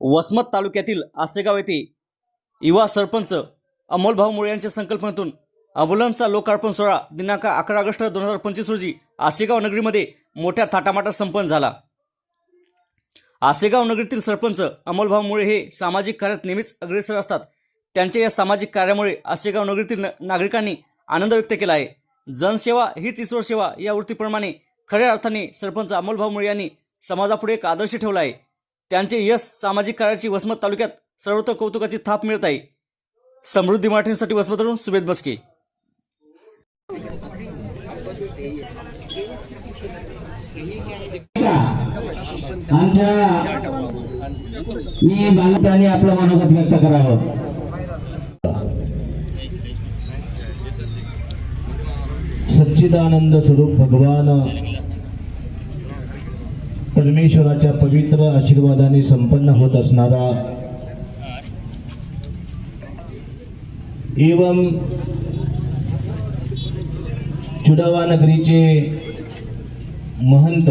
वसमत तालुक्यातील आसेगाव येथे युवा सरपंच अमोलभाऊ मुळे यांच्या संकल्पनेतून अबुलनचा लोकार्पण सोहळा दिनांक अकरा ऑगस्ट दोन हजार पंचवीस रोजी आसेगाव नगरीमध्ये मोठ्या थाटामाटात संपन्न झाला. आसेगाव नगरीतील सरपंच अमोलभाऊ मुळे हे सामाजिक कार्यात नेहमीच अग्रेसर असतात. त्यांच्या या सामाजिक कार्यामुळे आसेगाव नगरीतील न- नागरिकांनी आनंद व्यक्त केला आहे. जनसेवा हीच ईश्वर सेवा या वृत्तीप्रमाणे खऱ्या अर्थाने सरपंच अमोलभाऊ मुळे यांनी समाजापुढे एक आदर्श ठेवला आहे. त्यांचे यश सामाजिक कार्याची वसमत तालुक्यात सर्वत्र कौतुकाची थाप मिळत आहे. समृद्धी मराठीसाठी वसमतवरून सुभेद बसके. मी बालकाने आपलं मनोगत व्यक्त करावं. सच्चिदानंद स्वरूप भगवान परमेश्वराच्या पवित्र आशीर्वादाने संपन्न होत असणारा एवं चुडावा नगरीचे महंत